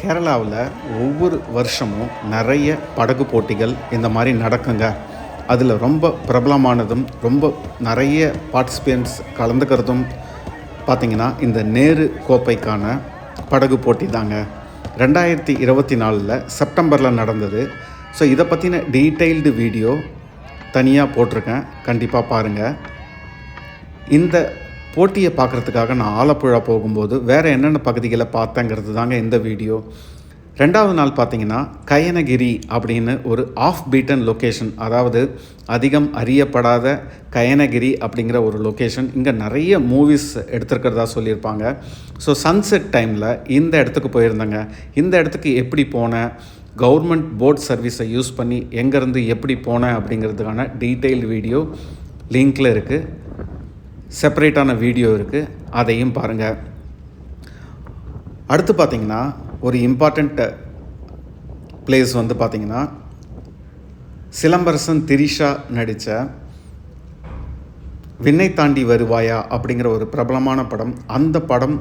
கேரளாவில் ஒவ்வொரு வருஷமும் நிறைய படகு போட்டிகள் இந்த மாதிரி நடக்குங்க. அதில் ரொம்ப பிரபலமானதும் ரொம்ப நிறைய பார்ட்டிசிபெண்ட்ஸ் கலந்துக்கிறதும் பார்த்திங்கன்னா இந்த நேரு கோப்பைக்கான படகு போட்டி தாங்க. ரெண்டாயிரத்தி இருபத்தி நாலில் செப்டம்பரில் நடந்தது. ஸோ இதை பற்றின டீட்டெயில்டு வீடியோ தனியாக போட்டிருக்கேன். கண்டிப்பாக பாருங்கள் இந்த போட்டியை பார்க்குறதுக்காக நான் ஆலப்புழா போகும்போது வேறு என்னென்ன பகுதிகளை பார்த்தேங்கிறது தாங்க இந்த வீடியோ. ரெண்டாவது நாள் பார்த்தீங்கன்னா கயனகிரி அப்படின்னு ஒரு ஆஃப் பீட்டன் லொக்கேஷன் அதாவது அதிகம் அறியப்படாத கயனகிரி அப்படிங்கிற ஒரு லொக்கேஷன் இங்கே நிறைய மூவிஸ் எடுத்திருக்கிறதா சொல்லியிருப்பாங்க. ஸோ சன்செட் டைமில் இந்த இடத்துக்கு போயிருந்தேங்க. இந்த இடத்துக்கு எப்படி போனேன் கவர்மெண்ட் போட் சர்வீஸை யூஸ் பண்ணி எங்கேருந்து எப்படி போனேன் அப்படிங்கிறதுக்கான டீட்டெயில் வீடியோ லிங்கில் இருக்குது செப்பரேட்டான வீடியோ இருக்குது அதையும் பாருங்கள் அடுத்து பார்த்தீங்கன்னா ஒரு இம்பார்ட்டண்ட்டு பிளேஸ் வந்து பார்த்தீங்கன்னா சிலம்பரசன் திரிஷா நடித்த விண்ணை தாண்டி வருவாயா அப்படிங்கிற ஒரு பிரபலமான படம். அந்த படம்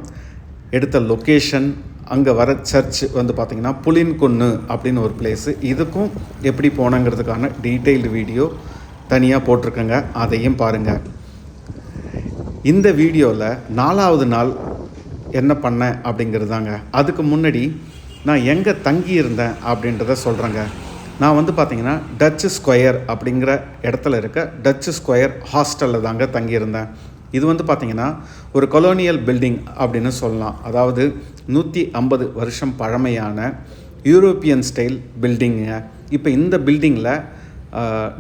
எடுத்த லொக்கேஷன் அங்கே வர சர்ச் வந்து பார்த்திங்கன்னா புலின்குன்னு அப்படின்னு ஒரு பிளேஸு இதுக்கும் எப்படி போனங்கிறதுக்கான டீட்டெயில்டு வீடியோ தனியாக போட்டிருக்கேங்க. அதையும் பாருங்கள் இந்த வீடியோவில் நாலாவது நாள் என்ன பண்ணேன் அப்படிங்கிறது தாங்க அதுக்கு முன்னாடி நான் எங்கே தங்கியிருந்தேன் அப்படின்றத சொல்கிறேங்க நான் வந்து பார்த்தீங்கன்னா டச் ஸ்கொயர் அப்படிங்கிற இடத்துல இருக்க டச் ஸ்கொயர் ஹாஸ்டலில் தாங்க தங்கியிருந்தேன் இது வந்து பார்த்திங்கன்னா ஒரு கொலோனியல் பில்டிங் அப்படின்னு சொல்லலாம். அதாவது நூற்றி ஐம்பது வருஷம் பழமையான யூரோப்பியன் ஸ்டைல் பில்டிங்குங்க இப்போ இந்த பில்டிங்கில்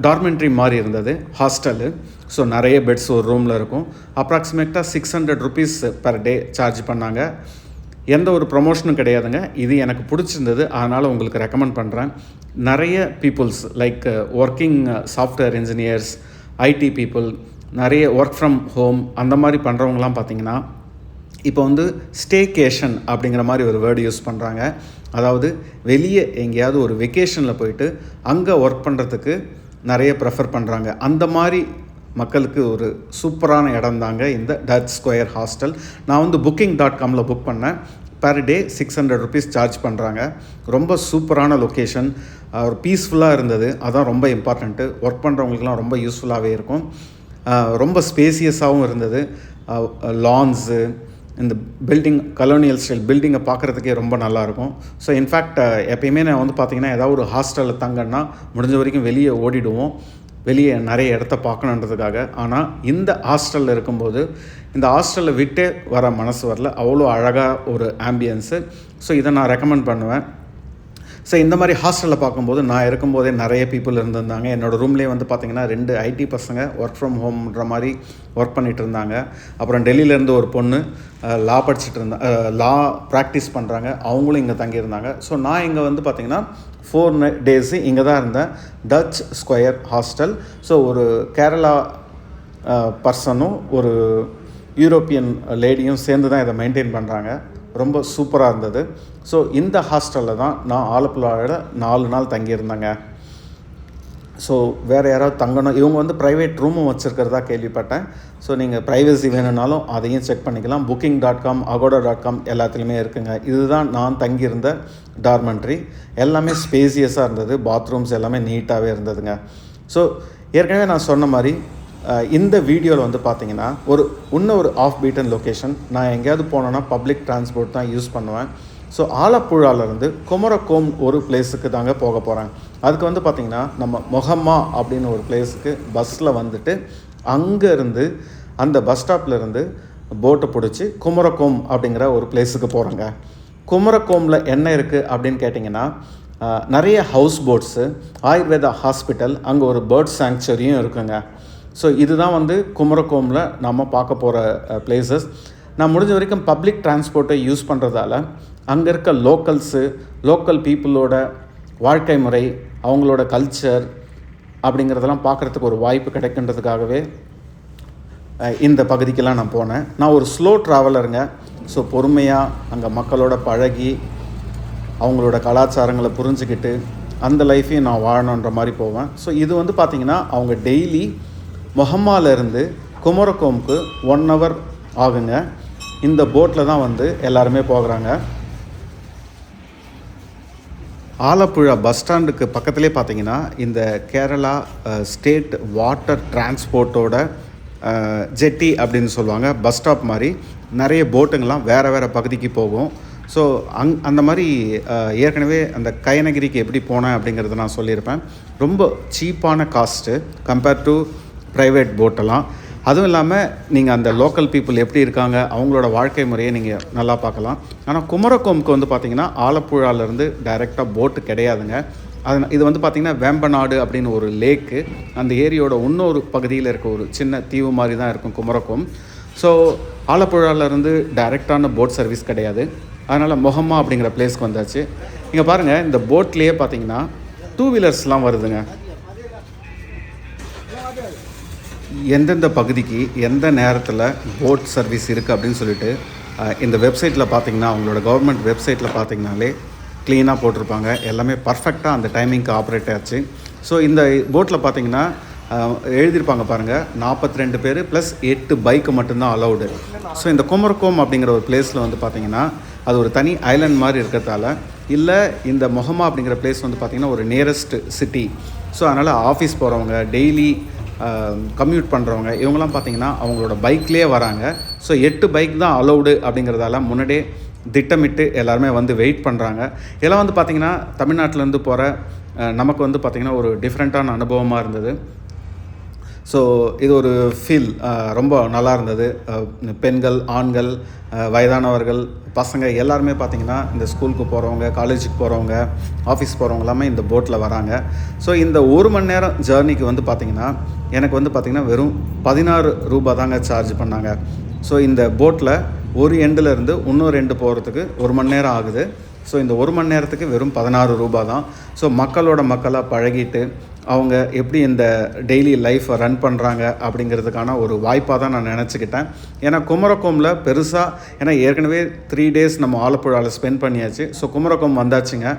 டார்மெண்ட்ரி மாதிரி இருந்தது ஹாஸ்டலு ஸோ நிறைய பெட்ஸ் ஒரு ரூமில் இருக்கும். அப்ராக்சிமேட்டாக six hundred rupees per day charge பண்ணாங்க. எந்த ஒரு ப்ரொமோஷனும் கிடையாதுங்க. இது எனக்கு பிடிச்சிருந்தது. அதனால் உங்களுக்கு ரெக்கமெண்ட் பண்ணுறேன் நிறைய peoples like working software engineers IT people நிறைய ஒர்க் ஃப்ரம் ஹோம் அந்த மாதிரி பண்ணுறவங்களாம் பார்த்தீங்கன்னா இப்போ வந்து ஸ்டேகேஷன் அப்படிங்கிற மாதிரி ஒரு வேர்டு யூஸ் பண்ணுறாங்க அதாவது வெளியே எங்கேயாவது ஒரு வெக்கேஷனில் போயிட்டு அங்கே ஒர்க் பண்ணுறதுக்கு நிறைய ப்ரெஃபர் பண்ணுறாங்க அந்த மாதிரி மக்களுக்கு ஒரு சூப்பரான இடம் தாங்க இந்த டச் ஸ்கொயர் ஹாஸ்டல் நான் வந்து புக்கிங் டாட் காமில் புக் பண்ணேன். Per day six hundred rupees charge பண்ணுறாங்க ரொம்ப சூப்பரான லொக்கேஷன் ஒரு பீஸ்ஃபுல்லாக இருந்தது. அதான் ரொம்ப இம்பார்ட்டண்ட்டு ஒர்க் பண்ணுறவங்களுக்குலாம் ரொம்ப யூஸ்ஃபுல்லாகவே இருக்கும். ரொம்ப ஸ்பேசியஸாகவும் இருந்தது. லான்ஸு இந்த பில்டிங் கலோனியல் ஸ்டைல் பில்டிங்கை பார்க்குறதுக்கே ரொம்ப நல்லாயிருக்கும். ஸோ இன்ஃபேக்ட் எப்பயுமே நான் வந்து பார்த்திங்கன்னா ஏதாவது ஒரு ஹாஸ்டலில் தங்கன்னா முடிஞ்ச வரைக்கும் வெளியே ஓடிடுவோம். வெளியே நிறைய இடத்த பார்க்கணுன்றதுக்காக. ஆனால் இந்த ஹாஸ்டலில் இருக்கும்போது இந்த ஹாஸ்டலில் விட்டே வர மனசு வரல. அவ்வளோ அழகாக ஒரு ஆம்பியன்ஸு ஸோ இதை நான் ரெக்கமெண்ட் பண்ணுவேன். ஸோ இந்த மாதிரி ஹாஸ்டலில் பார்க்கும்போது நான் இருக்கும்போதே நிறைய பீப்புள் இருந்திருந்தாங்க. என்னோடய ரூம்லேயே வந்து பார்த்திங்கன்னா ரெண்டு ஐடி பசங்க ஒர்க் ஃப்ரம் ஹோம்ன்ற மாதிரி ஒர்க் பண்ணிகிட்டு இருந்தாங்க. அப்புறம் டெல்லியிலேருந்து ஒரு பொண்ணு லா படிச்சுட்டு இருந்தா லா ப்ராக்டிஸ் பண்ணுறாங்க அவங்களும் இங்கே தங்கியிருந்தாங்க. ஸோ நான் இங்கே வந்து பார்த்திங்கன்னா ஃபோர் டேஸு இங்கே தான் இருந்தேன். டச் ஸ்கொயர் ஹாஸ்டல் ஸோ ஒரு கேரளா பர்சனும் ஒரு யூரோப்பியன் லேடியும் சேர்ந்து தான் இதை மெயின்டைன் பண்ணுறாங்க ரொம்ப சூப்பராக இருந்தது. ஸோ இந்த ஹாஸ்டலில் தான் நான் ஆலப்புழாவில் நாலு நாள் தங்கியிருந்தேங்க. ஸோ வேறு யாராவது தங்கணும் இவங்க வந்து ப்ரைவேட் ரூமும் வச்சுருக்கிறதா கேள்விப்பட்டேன். ஸோ நீங்கள் ப்ரைவசி வேணும்னாலும் அதையும் செக் பண்ணிக்கலாம். Booking dot com Agoda dot com எல்லாத்துலேயுமே இருக்குங்க. இதுதான் நான் தங்கியிருந்த டார்மெண்ட்ரி எல்லாமே ஸ்பேசியஸாக இருந்தது. பாத்ரூம்ஸ் எல்லாமே நீட்டாகவே இருந்ததுங்க. ஸோ ஏற்கனவே நான் சொன்ன மாதிரி இந்த வீடியோவில் வந்து பார்த்தீங்கன்னா ஒரு இன்னும் ஒரு ஆஃப் பீட்டன் லொக்கேஷன் நான் எங்கேயாவது போனேன்னா பப்ளிக் டிரான்ஸ்போர்ட் தான் யூஸ் பண்ணுவேன். ஸோ ஆலப்புழாவிலேருந்து குமரகோம் ஒரு பிளேஸுக்கு தாங்க போக போகிறாங்க அதுக்கு வந்து பார்த்திங்கன்னா நம்ம மொஹம்மா அப்படின்னு ஒரு பிளேஸுக்கு பஸ்ஸில் வந்துட்டு அங்கேருந்து அந்த பஸ் ஸ்டாப்லேருந்து போட்டை பிடிச்சி குமரகோம் அப்படிங்கிற ஒரு பிளேஸுக்கு போகிறாங்க குமரகோமில் என்ன இருக்குது அப்படின்னு கேட்டிங்கன்னா நிறைய ஹவுஸ் போட்ஸு ஆயுர்வேதா ஹாஸ்பிட்டல் அங்கே ஒரு பேர்ட் சாங்க்சுரியும் இருக்குங்க. ஸோ இதுதான் வந்து குமரகோமில் நம்ம பார்க்க போகிற பிளேசஸ் நான் முடிஞ்ச வரைக்கும் பப்ளிக் டிரான்ஸ்போர்ட்டை யூஸ் பண்ணுறதால அங்கே இருக்க லோக்கல்ஸு லோக்கல் பீப்புளோட வாழ்க்கை முறை அவங்களோட கல்ச்சர் அப்படிங்கிறதெல்லாம் பார்க்குறதுக்கு ஒரு வாய்ப்பு கிடைக்கின்றதுக்காகவே இந்த பகுதிக்கெல்லாம் நான் போனேன். நான் ஒரு ஸ்லோ ட்ராவலருங்க ஸோ பொறுமையாக அங்கே மக்களோட பழகி அவங்களோட கலாச்சாரங்களை புரிஞ்சுக்கிட்டு அந்த லைஃப்பையும் நான் வாழணுன்ற மாதிரி போவேன். ஸோ இது வந்து பார்த்திங்கன்னா அவங்க டெய்லி மொஹம்மாலேருந்து குமரகோமுக்கு ஒன் ஹவர் ஆகுங்க. இந்த போட்டில் தான் வந்து எல்லாருமே போகிறாங்க. ஆலப்புழா பஸ் ஸ்டாண்டுக்கு பக்கத்துலேயே பார்த்தீங்கன்னா இந்த கேரளா ஸ்டேட் வாட்டர் டிரான்ஸ்போர்ட்டோட ஜெட்டி அப்படின்னு சொல்லுவாங்க. பஸ் ஸ்டாப் மாதிரி நிறைய போட்டுங்கள்லாம் வேறு வேறு பகுதிக்கு போகும். ஸோ அங் அந்த மாதிரி ஏற்கனவே அந்த கயனகிரிக்கு எப்படி போனேன் அப்படிங்கிறத நான் சொல்லியிருப்பேன். ரொம்ப சீப்பான காஸ்ட்டு கம்பேர் டு ப்ரைவேட் போட்டெல்லாம் அதுவும் இல்லாமல் நீங்கள் அந்த லோக்கல் பீப்புள் எப்படி இருக்காங்க அவங்களோட வாழ்க்கை முறையை நீங்கள் நல்லா பார்க்கலாம். ஆனால் குமரகோமுக்கு வந்து பார்த்தீங்கன்னா ஆலப்புழாலேருந்து டைரெக்டாக போட்டு கிடையாதுங்க. அது இது வந்து பார்த்திங்கன்னா வேம்பநாடு அப்படின்னு ஒரு லேக்கு அந்த ஏரியோட இன்னொரு பகுதியில் இருக்க ஒரு சின்ன தீவு மாதிரி தான் இருக்கும் குமரகோம் ஸோ ஆலப்புழாலேருந்து டைரெக்டான போட் சர்வீஸ் கிடையாது. அதனால் மொஹம்மா அப்படிங்கிற பிளேஸ்க்கு வந்தாச்சு. இங்கே பாருங்கள் இந்த போட்லேயே பார்த்தீங்கன்னா டூ வீலர்ஸ்லாம் வருதுங்க. எந்தெந்த பகுதிக்கு எந்த நேரத்தில் போட் சர்வீஸ் இருக்குது அப்படின்னு சொல்லிட்டு இந்த வெப்சைட்டில் பார்த்தீங்கன்னா அவங்களோட கவர்மெண்ட் வெப்சைட்டில் பார்த்தீங்கனாலே க்ளீனாக போட்டிருப்பாங்க. எல்லாமே பர்ஃபெக்டாக அந்த டைமிங்க்கு ஆப்ரேட் ஆச்சு. ஸோ இந்த போட்டில் பார்த்தீங்கன்னா எழுதியிருப்பாங்க பாருங்கள் நாற்பத்தி ரெண்டு பேர் ப்ளஸ் எட்டு பைக்கு மட்டும்தான் அலௌடு ஸோ இந்த குமரகோம் அப்படிங்கிற ஒரு பிளேஸில் வந்து பார்த்திங்கன்னா அது ஒரு தனி ஐலண்ட் மாதிரி இருக்கிறதால இல்லை இந்த மொஹமா அப்படிங்கிற பிளேஸ் வந்து பார்த்திங்கன்னா ஒரு நியரஸ்ட் சிட்டி ஸோ அதனால் ஆஃபீஸ் போகிறவங்க டெய்லி கம்யூட் பண்ணுறவங்க இவங்கெல்லாம் பார்த்தீங்கன்னா அவங்களோட பைக்லேயே வராங்க. ஸோ எட்டு பைக் தான் அலௌடு அப்படிங்கிறதால முன்னாடியே திட்டமிட்டு எல்லாருமே வந்து வெயிட் பண்ணுறாங்க இதெல்லாம் வந்து பார்த்திங்கன்னா தமிழ்நாட்டிலேருந்து போகிற நமக்கு வந்து பார்த்திங்கன்னா ஒரு டிஃப்ரெண்ட்டான அனுபவமாக இருந்தது. ஸோ இது ஒரு ஃபீல் ரொம்ப நல்லா இருந்தது. பெண்கள் ஆண்கள் வயதானவர்கள் பசங்க எல்லாருமே பார்த்திங்கன்னா இந்த ஸ்கூலுக்கு போகிறவங்க காலேஜுக்கு போகிறவங்க ஆஃபீஸ் போகிறவங்க எல்லாமே இந்த போட்டில் வராங்க. ஸோ இந்த ஒரு மணி நேரம் ஜேர்னிக்கு வந்து பார்த்திங்கன்னா எனக்கு வந்து பார்த்திங்கன்னா வெறும் பதினாறு ரூபா தாங்க சார்ஜ் பண்ணாங்க. ஸோ இந்த போட்டில் ஒரு எண்டில் இருந்து இன்னொரு எண்டு போகிறதுக்கு ஒரு மணி நேரம் ஆகுது. ஸோ இந்த ஒரு மணி நேரத்துக்கு வெறும் பதினாறு ரூபா தான். ஸோ மக்களோட மக்களாக பழகிட்டு அவங்க எப்படி இந்த டெய்லி லைஃப்பை ரன் பண்ணுறாங்க அப்படிங்கிறதுக்கான ஒரு வாய்ப்பாக தான் நான் நினச்சிக்கிட்டேன். ஏன்னா குமரகோமில் பெருசாக ஏன்னா ஏற்கனவே த்ரீ டேஸ் நம்ம ஆலப்புழாவில் ஸ்பெண்ட் பண்ணியாச்சு. ஸோ குமரகோம் வந்தாச்சுங்க.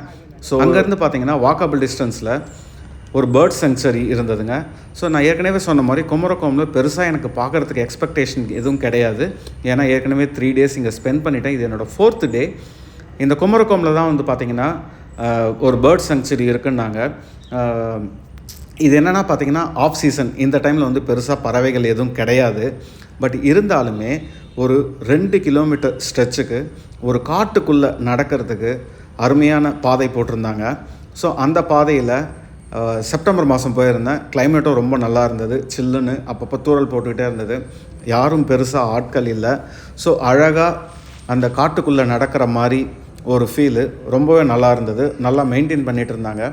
ஸோ அங்கேருந்து பார்த்தீங்கன்னா வாக்கபிள் டிஸ்டன்ஸில் ஒரு பேர்ட் சென்சரி இருந்ததுங்க. ஸோ நான் ஏற்கனவே சொன்ன மாதிரி குமரகோமில் பெருசாக எனக்கு பார்க்குறதுக்கு எக்ஸ்பெக்டேஷன் எதுவும் கிடையாது. ஏன்னா ஏற்கனவே த்ரீ டேஸ் இங்கே ஸ்பெண்ட் பண்ணிட்டேன். இது என்னோடய ஃபோர்த்து டே இந்த குமரகோமில் தான் வந்து பார்த்திங்கன்னா ஒரு பேர்ட் சென்ச்சுரி இருக்குன்னாங்க. இது என்னென்னா பார்த்தீங்கன்னா ஆஃப் சீசன் இந்த டைமில் வந்து பெருசாக பறவைகள் எதுவும் கிடையாது. பட் இருந்தாலுமே ஒரு ரெண்டு கிலோமீட்டர் ஸ்ட்ரெச்சுக்கு ஒரு காட்டுக்குள்ளே நடக்கிறதுக்கு அருமையான பாதை போட்டிருந்தாங்க. ஸோ அந்த பாதையில் செப்டம்பர் மாதம் போயிருந்தேன். கிளைமேட்டும் ரொம்ப நல்லா இருந்தது. சில்லுன்னு அப்பப்போ தூறல் போட்டுக்கிட்டே இருந்தது. யாரும் பெருசாக ஆட்கள் இல்லை. ஸோ அழகாக அந்த காட்டுக்குள்ளே நடக்கிற மாதிரி ஒரு ஃபீலு ரொம்பவே நல்லா இருந்தது. நல்லா மெயின்டைன் பண்ணிகிட்டு இருந்தாங்க.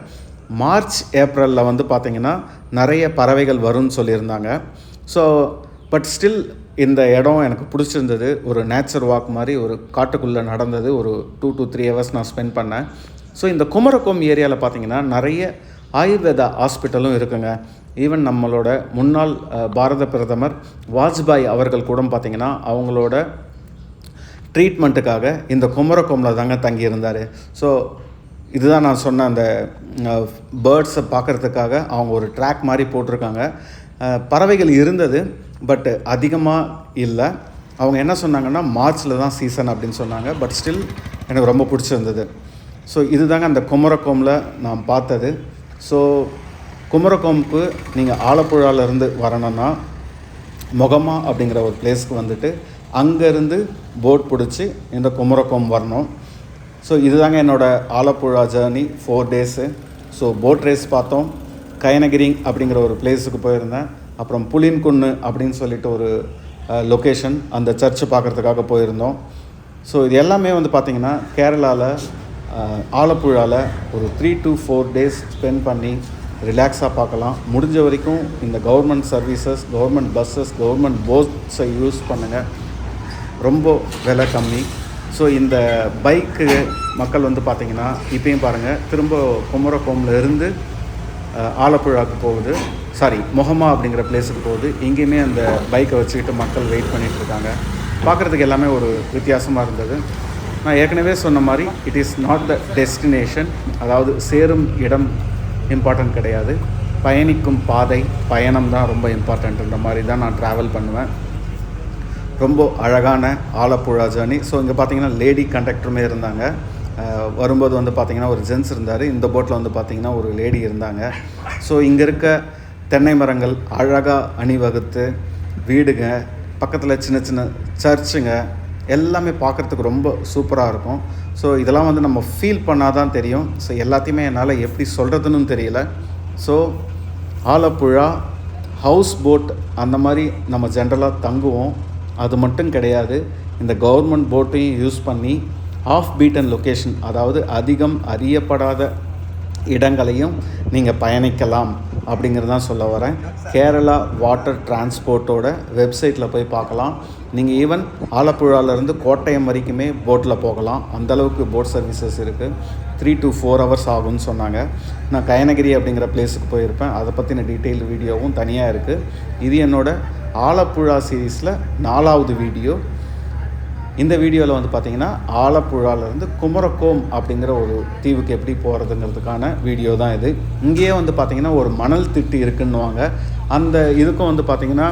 மார்ச் ஏப்ரலில் வந்து பார்த்திங்கன்னா நிறைய பறவைகள் வரும்னு சொல்லியிருந்தாங்க. ஸோ பட் ஸ்டில் இந்த இடம் எனக்கு பிடிச்சிருந்தது. ஒரு நேச்சர் வாக் மாதிரி ஒரு காட்டுக்குள்ளே நடந்தது. ஒரு டூ டு த்ரீ ஹவர்ஸ் நான் ஸ்பெண்ட் பண்ணேன். ஸோ இந்த குமரகோம் ஏரியாவில் பார்த்திங்கன்னா நிறைய ஆயுர்வேதா ஹாஸ்பிட்டலும் இருக்குங்க. ஈவன் நம்மளோட முன்னாள் பாரத பிரதமர் வாஜ்பாய் அவர்கள் கூட பார்த்திங்கன்னா அவங்களோட ட்ரீட்மெண்ட்டுக்காக இந்த குமரகோமில் தாங்க தங்கியிருந்தார். ஸோ இதுதான் நான் சொன்ன அந்த பேர்ட்ஸை பார்க்குறதுக்காக அவங்க ஒரு ட்ராக் மாதிரி போட்டிருக்காங்க. பறவைகள் இருந்தது பட் அதிகமாக இல்லை. அவங்க என்ன சொன்னாங்கன்னா மார்ச்சில் தான் சீசன் அப்படின்னு சொன்னாங்க பட் ஸ்டில் எனக்கு ரொம்ப பிடிச்சிருந்தது. ஸோ இதுதாங்க அந்த குமரகோமில் நான் பார்த்தது. ஸோ குமரகோம்புக்கு நீங்கள் ஆலப்புழாவிலேருந்து வரணும்னா முகமா அப்படிங்கிற ஒரு பிளேஸ்க்கு வந்துட்டு அங்கேருந்து போட் பிடிச்சி இந்த குமரகோம் வரணும். ஸோ இதுதாங்க என்னோடய Alappuzha journey four days so boat race பார்த்தோம். கயனகிரி அப்படிங்கிற ஒரு பிளேஸுக்கு போயிருந்தேன். அப்புறம் புளின்குன்னு அப்படின்னு சொல்லிட்டு ஒரு லொக்கேஷன் அந்த சர்ச்சு பார்க்குறதுக்காக போயிருந்தோம். ஸோ இது எல்லாமே வந்து பார்த்திங்கன்னா கேரளாவில் ஆலப்புழாவில் ஒரு three to four days spend பண்ணி ரிலாக்ஸாக பார்க்கலாம். முடிஞ்ச வரைக்கும் இந்த government services government buses government போட்ஸை use பண்ணுங்கள் ரொம்ப விலை கம்மி. ஸோ இந்த பைக்கு மக்கள் வந்து பார்த்திங்கன்னா இப்பயும் பாருங்கள் திரும்ப குமரகோமில் இருந்து ஆலப்புழாவுக்கு போகுது. சாரி மொஹமா அப்படிங்கிற பிளேஸுக்கு போகுது. இங்கேயுமே அந்த பைக்கை வச்சுக்கிட்டு மக்கள் வெயிட் பண்ணிகிட்ருக்காங்க பார்க்குறதுக்கு எல்லாமே ஒரு வித்தியாசமாக இருந்தது. நான் ஏற்கனவே சொன்ன மாதிரி it is not the destination அதாவது சேரும் இடம் இம்பார்ட்டன்ட் கிடையாது. பயணிக்கும் பாதை பயணம் தான் ரொம்ப இம்பார்ட்டன்ட்ன்ற மாதிரி தான் நான் ட்ராவல் பண்ணுவேன். ரொம்ப அழகான ஆலப்புழா ஜேர்னி ஸோ இங்கே பார்த்தீங்கன்னா லேடி கண்டக்டருமே இருந்தாங்க. வரும்போது வந்து பார்த்திங்கன்னா ஒரு ஜென்ஸ் இருந்தார். இந்த போட்டில் வந்து பார்த்திங்கன்னா ஒரு லேடி இருந்தாங்க. ஸோ இங்கே இருக்க தென்னை மரங்கள் அழகாக அணிவகுத்து வீடுங்க. பக்கத்தில் சின்ன சின்ன சர்ச்சுங்க எல்லாமே பார்க்குறதுக்கு ரொம்ப சூப்பராக இருக்கும். ஸோ இதெல்லாம் வந்து நம்ம ஃபீல் பண்ணால் தான் தெரியும். ஸோ எல்லாத்தையுமே என்னால் எப்படி சொல்கிறதுன்னு தெரியல. ஸோ ஆலப்புழா ஹவுஸ் போட் அந்த மாதிரி நம்ம ஜென்ரலாக தங்குவோம். அது மட்டும் கிடையாது. இந்த கவர்மெண்ட் போட்டையும் யூஸ் பண்ணி ஆஃப் பீட்டன் லொக்கேஷன் அதாவது அதிகம் அறியப்படாத இடங்களையும் நீங்கள் பயணிக்கலாம். அப்படிங்கிறது தான் சொல்ல வரேன். கேரளா வாட்டர் டிரான்ஸ்போர்ட்டோட வெப்சைட்டில் போய் பார்க்கலாம். நீங்கள் ஈவன் ஆலப்புழாலேருந்து கோட்டயம் வரைக்குமே போட்டில் போகலாம். அந்தளவுக்கு போட் சர்வீசஸ் இருக்குது த்ரீ டு ஃபோர் ஹவர்ஸ் ஆகும்னு சொன்னாங்க. நான் கயனகிரி அப்படிங்கிற பிளேஸுக்கு போயிருப்பேன். அதை பற்றின டீட்டெயில் வீடியோவும் தனியாக இருக்குது இது என்னோட ஆலப்புழா சீரீஸில் நாலாவது வீடியோ இந்த வீடியோவில் வந்து பார்த்திங்கன்னா ஆலப்புழாலேருந்து குமரக்கோம் அப்படிங்கிற ஒரு தீவுக்கு எப்படி போகிறதுங்கிறதுக்கான வீடியோ தான் இது. இங்கேயே வந்து பார்த்திங்கன்னா ஒரு மணல் திட்டு இருக்குன்னுவாங்க. அந்த இதுக்கும் வந்து பார்த்திங்கன்னா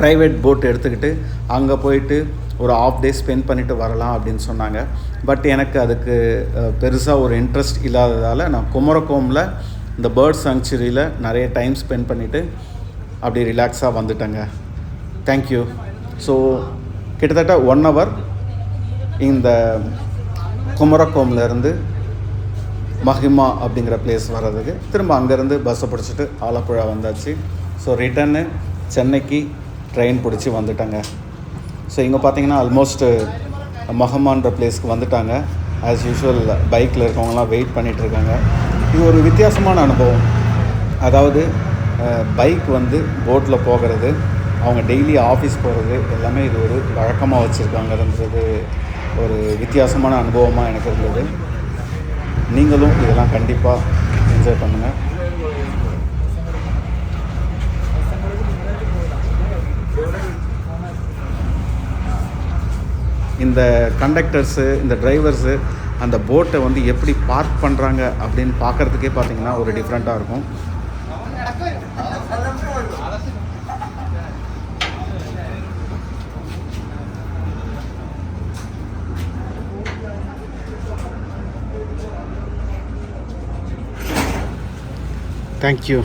ப்ரைவேட் போட் எடுத்துக்கிட்டு அங்கே போயிட்டு ஒரு ஆஃப் டே ஸ்பெண்ட் பண்ணிவிட்டு வரலாம் அப்படின்னு சொன்னாங்க. பட் எனக்கு அதுக்கு பெருசாக ஒரு இன்ட்ரெஸ்ட் இல்லாததால் நான் குமரக்கோமில் இந்த பேர்ட் சாங்சுரியில் நிறைய டைம் ஸ்பெண்ட் பண்ணிவிட்டு அப்படி ரிலாக்ஸாக வந்துட்டேங்க. தேங்க்யூ ஸோ கிட்டத்தட்ட ஒன் ஹவர் இந்த குமரக்கோம்லேருந்து மஹிமா அப்படிங்கிற பிளேஸ் வர்றதுக்கு திரும்ப அங்கேருந்து பஸ்ஸை பிடிச்சிட்டு ஆலப்புழா வந்தாச்சு. ஸோ ரிட்டனு சென்னைக்கு ட்ரெயின் பிடிச்சி வந்துட்டாங்க. ஸோ இங்கே பார்த்தீங்கன்னா ஆல்மோஸ்ட் மஹமான்ற பிளேஸ்க்கு வந்துட்டாங்க. ஆஸ் யூஷுவல் பைக்கில் இருக்கவங்கலாம் வெயிட் பண்ணிகிட்ருக்காங்க இருக்காங்க. இது ஒரு வித்தியாசமான அனுபவம். அதாவது பைக் வந்து போட்டில் போகிறது அவங்க டெய்லி ஆஃபீஸ் போகிறது எல்லாமே இது ஒரு வழக்கமாக வச்சுருக்காங்கன்றது ஒரு வித்தியாசமான அனுபவமாக எனக்கு இருந்தது. நீங்களும் இதெல்லாம் கண்டிப்பாக என்ஜாய் பண்ணுங்கள் இந்த கண்டக்டர்ஸு இந்த டிரைவர்ஸு அந்த போட்டை வந்து எப்படி பார்க் பண்ணுறாங்க அப்படின்னு பார்க்குறதுக்கே பார்த்தீங்கன்னா ஒரு டிஃப்ரெண்ட்டாக இருக்கும். தேங்க்யூ